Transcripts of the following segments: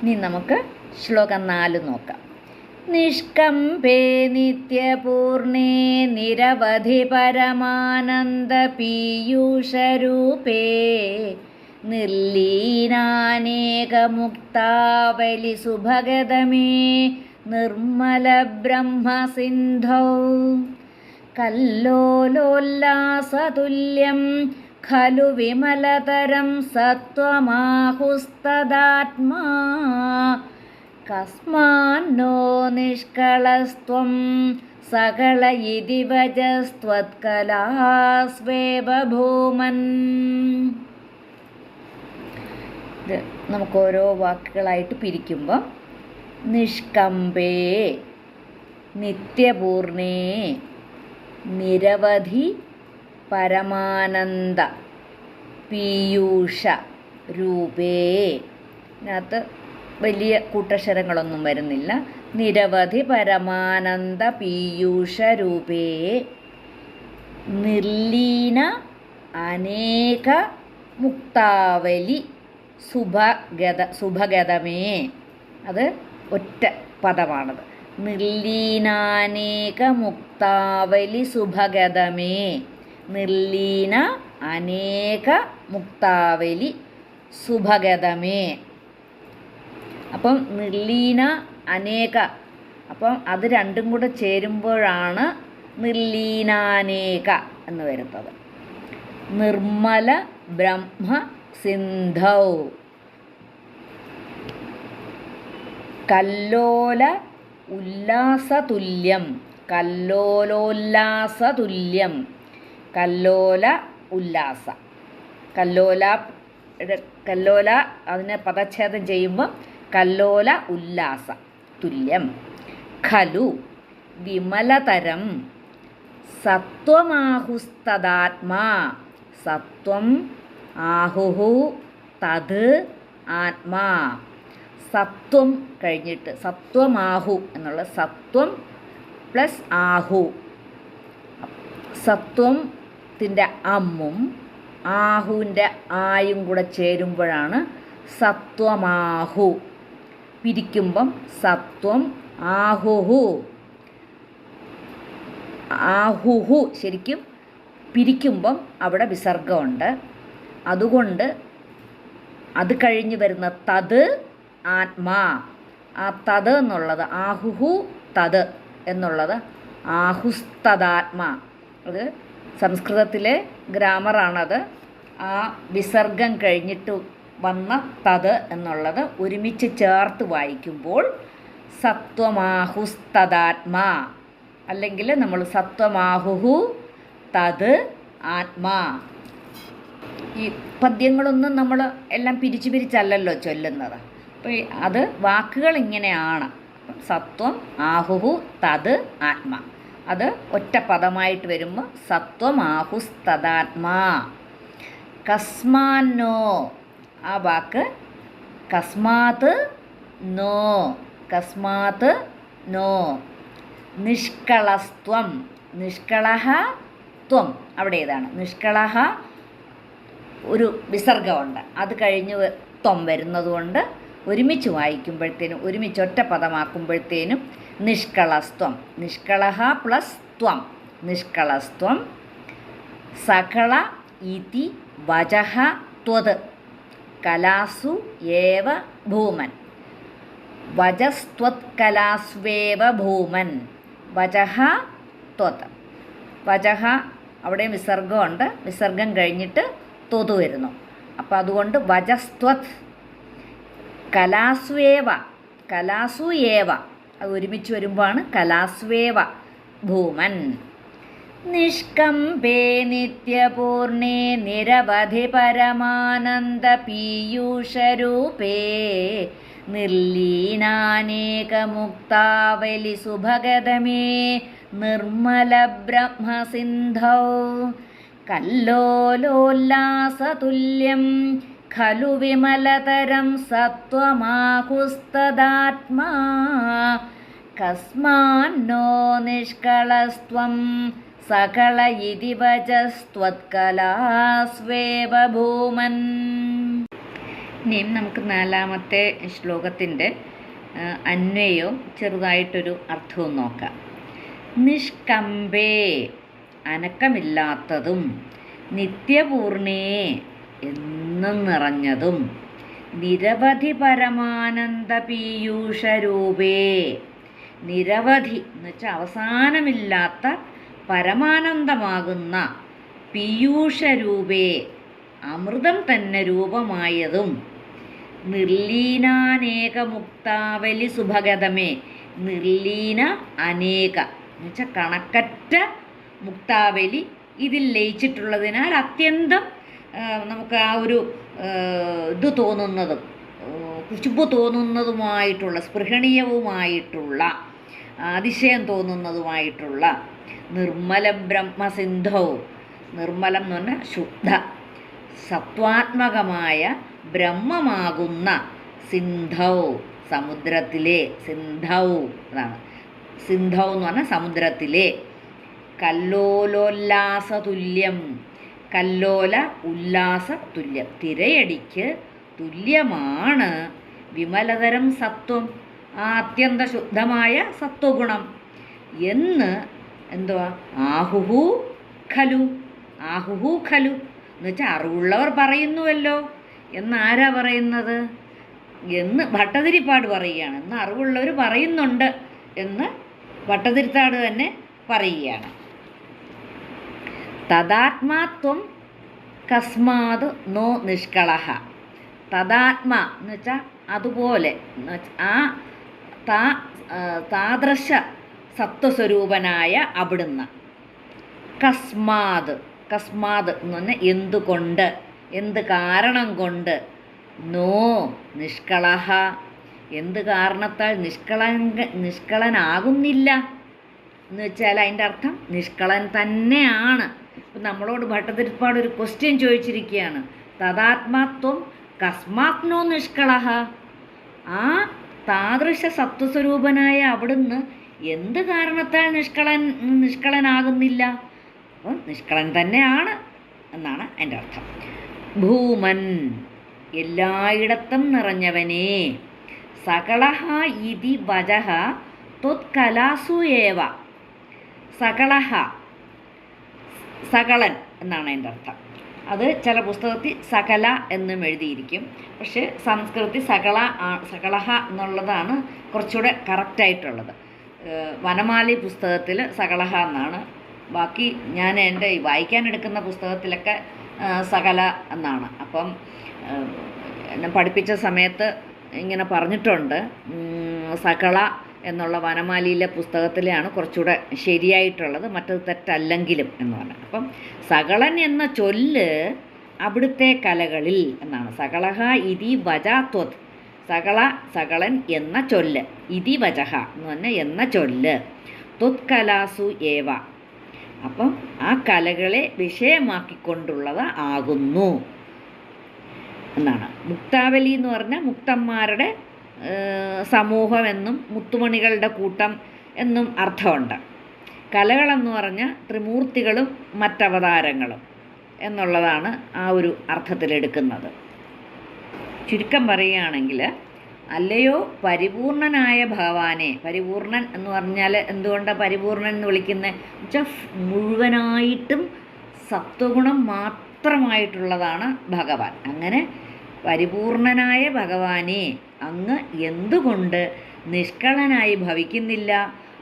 ഇനി നമുക്ക് ശ്ലോകം നാല് നോക്കാം. നിഷ്കമ്പേ നിത്യപൂർണേ നിരവധി പരമാനന്ദ പീയൂഷരൂപേ നിർലീനാനേകമുക്താവലി സുഭഗതമേ നിർമ്മല ബ്രഹ്മസിന്ധൗ കല്ലോലോല്ലാസതുല്യം खलु विमलतरं सत्त्वमाहुस्तदात्मा कस्मान्नो निष्कळस्त्वं सकल इति वजस्त्वत्कलास्वेव ഭൂമൻ ഇത് നമുക്ക് ഓരോ വാക്കുകളായിട്ട് പിരിക്കുമ്പോൾ നിഷ്കമ്പേ നിത്യപൂർണേ നിരവധി പരമാനന്ദ പീയൂഷ രൂപേ. ഇതിനകത്ത് വലിയ കൂട്ടക്ഷരങ്ങളൊന്നും വരുന്നില്ല. നിരവധി പരമാനന്ദ പീയൂഷ രൂപേ. നിർലീന അനേക മുക്താവലി സുഭഗത സുഭഗതമേ. അത് ഒറ്റ പദമാണത്. നിർലീനാനേക മുക്താവലി സുഭഗതമേ. നിർലീന അനേക മുക്താവലി സുഭഗതമേ. അപ്പം നിർലീന അനേക. അപ്പം അത് രണ്ടും കൂടെ ചേരുമ്പോഴാണ് നിർലീനാനേക എന്ന് വരുന്നത്. നിർമ്മല ബ്രഹ്മ സിന്ധൗ. കല്ലോല ഉല്ലാസതുല്യം. കല്ലോലോല്ലാസതുല്യം. കല്ലോല ഉല്ലാസ. കല്ലോല കല്ലോല അതിനെ പദച്ഛേദം ചെയ്യുമ്പോൾ കല്ലോല ഉല്ലാസ. തുല്യം. ഖലു. വിമലതരം. സത്വമാഹുസ്തദാത്മാ സത്വം ആഹുഹു തത് ആത്മാ. സത്വം കഴിഞ്ഞിട്ട് സത്വമാഹു എന്നുള്ള സത്വം പ്ലസ് ആഹു. സത്വത്തിന്റെ അമ്മും ആഹുവിന്റെ ആയും കൂടെ ചേരുമ്പോഴാണ് സത്വമാഹു പിരിക്കുമ്പം സത്വം ആഹുഹു. ആഹുഹു ശരിക്കും പിരിക്കുമ്പം അവിടെ വിസർഗമുണ്ട്. അതുകൊണ്ട് അത് കഴിഞ്ഞ് വരുന്ന തത് ആത്മാ. ആ തത് എന്നുള്ളത് ആഹുഹു തത് എന്നുള്ളത് ആഹുസ്തദാത്മാ. അത് സംസ്കൃതത്തിലെ ഗ്രാമറാണത്. ആ വിസർഗം കഴിഞ്ഞിട്ട് വന്ന തത് എന്നുള്ളത് ഒരുമിച്ച് ചേർത്ത് വായിക്കുമ്പോൾ സത്വമാഹുസ്തദാത്മാ അല്ലെങ്കിൽ നമ്മൾ സത്വമാഹുഹു തത് ആത്മാ. ഈ പദ്യങ്ങളൊന്നും നമ്മൾ എല്ലാം പിരിച്ചു പിരിച്ചല്ലല്ലോ ചൊല്ലുന്നത്. അപ്പോൾ അത് വാക്കുകൾ ഇങ്ങനെയാണ്. സത്വം ആഹുഹു തത് ആത്മ. അത് ഒറ്റ പദമായിട്ട് വരുമ്പോൾ സത്വം കസ്മാനോ ആ വാക്ക് കസ്മാത് നോ. കസ്മാത് നോ. നിഷ്കളസ്ത്വം. നിഷ്കളഹ ത്വം. അവിടെ ഏതാണ്? നിഷ്കളഹ ഒരു വിസർഗമുണ്ട്. അത് കഴിഞ്ഞ് ത്വം വരുന്നതുകൊണ്ട് ഒരുമിച്ച് വായിക്കുമ്പോഴത്തേനും ഒരുമിച്ച് ഒറ്റ പദമാക്കുമ്പോഴത്തേനും നിഷ്കളസ്ത്വം. നിഷ്കളഹ പ്ലസ് ത്വം. നിഷ്കളസ്ത്വം. സകള ഇതി വചഹ ത്വത്. കലാസു ഏവ ഭൂമൻ. വജസ്ത്വത്കലാസ്വേവ ഭൂമൻ. വചഹ ത്വത്. വചഹ അവിടെ വിസർഗമുണ്ട്. വിസർഗം കഴിഞ്ഞിട്ട് ത്വത് വരുന്നു. അപ്പോൾ അതുകൊണ്ട് വജസ്ത്വത് കലാസ്വേവ. കലാസു ഏവ. അത് ഒരുമിച്ച് വരുമ്പോഴാണ് കലാസ്വേവ ഭൂമൻ. നിഷ്കമ്പേ നിത്യപൂർണേ നിരവധി പരമാനന്ദ പീയൂഷരൂപേ. നിർലീനാനേകമുക്താവലി സുഭഗതമേ നിർമ്മല ബ്രഹ്മസിന്ധൗ. കല്ലോലോല്ലാസതുല്യം खलु विमलतरं सत्त्वमाहुस्तदात्मा कस्मान्नो निष्कळस्त्वं सकल इति वचस्त्वत्कलास्वेव भूमन् ഇനിയും നമുക്ക് നാലാമത്തെ ശ്ലോകത്തിൻ്റെ ആ, അന്വയവും ചെറുതായിട്ടൊരു അർത്ഥവും നോക്കാം നിഷ്കമ്പേ അനക്കമില്ലാത്തതും നിത്യപൂർണേ എന്നും നിറഞ്ഞതും നിരവധി പരമാനന്ദ പീയൂഷരൂപേ. നിരവധി എന്ന് വെച്ചാൽ അവസാനമില്ലാത്ത പരമാനന്ദമാകുന്ന പീയൂഷരൂപേ അമൃതം തന്നെ രൂപമായതും നിർലീനാനേകമുക്താവലി സുഭഗതമേ. നിർലീന അനേക എന്നുവെച്ചാൽ കണക്കറ്റ മുക്താവലി ഇതിൽ ലയിച്ചിട്ടുള്ളതിനാൽ അത്യന്തം നമുക്ക് ആ ഒരു ഇത് തോന്നുന്നതും ആ, തോന്നുന്നതുമായിട്ടുള്ള സ്പൃഹണീയവുമായിട്ടുള്ള അതിശയം തോന്നുന്നതുമായിട്ടുള്ള നിർമ്മല ബ്രഹ്മസിന്ധവും നിർമ്മലം എന്ന് പറഞ്ഞാൽ ശുദ്ധ സത്വാത്മകമായ ബ്രഹ്മമാകുന്ന സിന്ധവ് സമുദ്രത്തിലെ സിന്ധവ് എന്നാണ് സിന്ധവ് എന്ന് പറഞ്ഞാൽ സമുദ്രത്തിലെ കല്ലോലോല്ലാസ തുല്യം കല്ലോല ഉല്ലാസ തുല്യം. തിരയടിക്ക് തുല്യമാണ് വിമലതരം സത്വം ആ അത്യന്ത ശുദ്ധമായ സത്വഗുണം. എന്ന് എന്തുവാ? ആഹുഹു ഖലു. ആഹുഹു ഖലു. എന്ന് വെച്ചാൽ അറിവുള്ളവർ പറയുന്നുവല്ലോ. എന്ന് ആരാ പറയുന്നത്? എന്ന് ഭട്ടതിരിപ്പാട് പറയുകയാണ്. എന്ന് അറിവുള്ളവർ പറയുന്നുണ്ട് എന്ന് ഭട്ടതിരിത്താട് തന്നെ പറയുകയാണ്. തദാത്മാത്വം കസ്മാത് നോ നിഷ്കളഹ. തദാത്മ എന്ന് വെച്ചാൽ അതുപോലെ. ആ താ താദൃശ സത്വസ്വരൂപനായ അവിടുന്ന്. കസ്മാത് കസ്മാത് എന്ന് പറഞ്ഞാൽ എന്തുകൊണ്ട്? എന്ത് കാരണം കൊണ്ട്? നോ നിഷ്കളഹ. എന്ത് കാരണത്താൽ നിഷ്കളങ്ക നിഷ്കളനാകുന്നില്ല? എന്ന് വെച്ചാൽ അതിന്റെ അർത്ഥം നിഷ്കളൻ തന്നെയാണ്. ഇപ്പം നമ്മളോട് ഭട്ടതിരിപ്പാട് ഒരു ക്വസ്റ്റ്യൻ ചോദിച്ചിരിക്കുകയാണ്. തഥാത്മാത്വം കസ്മാത്നോ നിഷ്കളഹ. ആ താദൃശ സത്വസ്വരൂപനായ അവിടുന്ന് എന്ത് കാരണത്താൽ നിഷ്കളൻ നിഷ്കളനാകുന്നില്ല? അപ്പം നിഷ്കളൻ തന്നെയാണ് എന്നാണ് എന്റെ അർത്ഥം. ഭൂമൻ എല്ലായിടത്തും നിറഞ്ഞവനെ. സകളഹ ഇതി വജഹ ത്വത്കലാസു ഏവ. സകളഹ സകളൻ എന്നാണ് അതിന്റെ അർത്ഥം. അത് ചില പുസ്തകത്തിൽ സകല എന്നും എഴുതിയിരിക്കും. പക്ഷെ സംസ്കൃതത്തിൽ സകള സകളഹ എന്നുള്ളതാണ് കുറച്ചുകൂടെ കറക്റ്റായിട്ടുള്ളത് വനമാലി പുസ്തകത്തിൽ സകളഹ എന്നാണ്. ബാക്കി ഞാൻ എന്റെ ഈ വായിക്കാൻ എടുക്കുന്ന പുസ്തകത്തിലൊക്കെ സകല എന്നാണ്. അപ്പം എന്നെ പഠിപ്പിച്ച സമയത്ത് ഇങ്ങനെ പറഞ്ഞിട്ടുണ്ട്. സകള എന്നുള്ള വനമാലിയിലെ പുസ്തകത്തിലെയാണ് കുറച്ചുകൂടെ ശരിയായിട്ടുള്ളത്. മറ്റത് തെറ്റല്ലെങ്കിലും എന്ന് പറഞ്ഞാൽ അപ്പം സകളൻ എന്ന ചൊല്ല് അവിടുത്തെ കലകളിൽ എന്നാണ്. സകളഹ ഇതി വജാത്വത്. സകള സകളൻ എന്ന ചൊല്ല്. ഇതി വജഹ എന്ന് പറഞ്ഞാൽ എന്ന ചൊല്ല്. ത്വത്കലാസു ഏവ. അപ്പം ആ കലകളെ വിഷയമാക്കിക്കൊണ്ടുള്ളത് ആകുന്നു എന്നാണ്. മുക്താവലി എന്ന് പറഞ്ഞാൽ മുക്തന്മാരുടെ സമൂഹമെന്നും മുത്തുമണികളുടെ കൂട്ടം എന്നും അർത്ഥമുണ്ട്. കലകളെന്ന് പറഞ്ഞാൽ ത്രിമൂർത്തികളും മറ്റവതാരങ്ങളും എന്നുള്ളതാണ് ആ ഒരു അർത്ഥത്തിലെടുക്കുന്നത്. ചുരുക്കം പറയുകയാണെങ്കിൽ അല്ലയോ പരിപൂർണനായ ഭഗവാനെ പരിപൂർണൻ എന്ന് പറഞ്ഞാൽ എന്തുകൊണ്ടാണ് പരിപൂർണൻ എന്ന് വിളിക്കുന്നത്? വെച്ചാൽ മുഴുവനായിട്ടും സത്വഗുണം മാത്രമായിട്ടുള്ളതാണ് ഭഗവാൻ. അങ്ങനെ പരിപൂർണനായ ഭഗവാനെ അങ്ങ് എന്തുകൊണ്ട് നിഷ്കളനായി ഭവിക്കുന്നില്ല?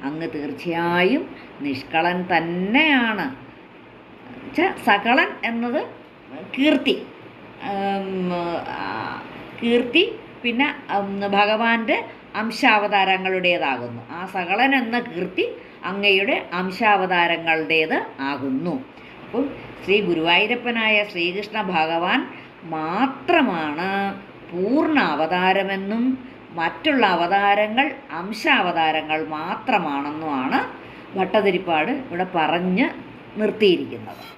അങ്ങ് തീർച്ചയായും നിഷ്കളൻ തന്നെയാണ്. സകളൻ എന്നത് കീർത്തി. കീർത്തി പിന്നെ ഭഗവാന്റെ അംശാവതാരങ്ങളുടേതാകുന്നു. ആ സകളൻ എന്ന കീർത്തി അങ്ങയുടെ അംശാവതാരങ്ങളുടേത് ആകുന്നു. അപ്പം ശ്രീ ഗുരുവായൂരപ്പനായ ശ്രീകൃഷ്ണ ഭഗവാൻ മാത്രമാണ് പൂർണ അവതാരമെന്നും മറ്റുള്ള അവതാരങ്ങൾ അംശാവതാരങ്ങൾ മാത്രമാണെന്നുമാണ് ഭട്ടതിരിപ്പാട് ഇവിടെ പറഞ്ഞ് നിർത്തിയിരിക്കുന്നത്.